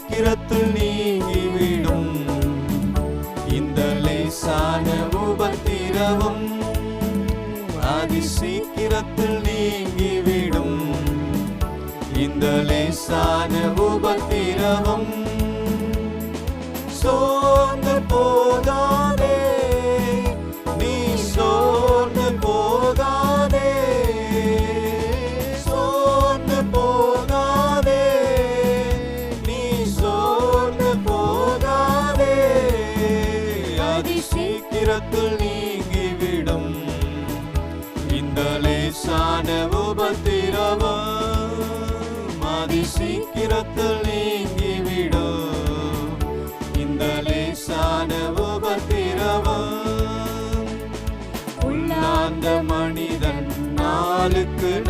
சீக்கிரத்தில் நீங்கிவிடும். இந்த லேசான உபத்திரவம் அதி சீக்கிரத்தில் நீங்கிவிடும். இந்த லேசான உபத்திரவம் சோர்ந்து போகாதே அதி சீக்கிரத்தில் நீங்கிவிடும். இந்த லேசான உபத்திரவம் அதி சீக்கிரத்தில் நீங்கிவிடும். இந்த லேசான உபத்திரவம். உள்ளாந்த மனிதன் நாளுக்கு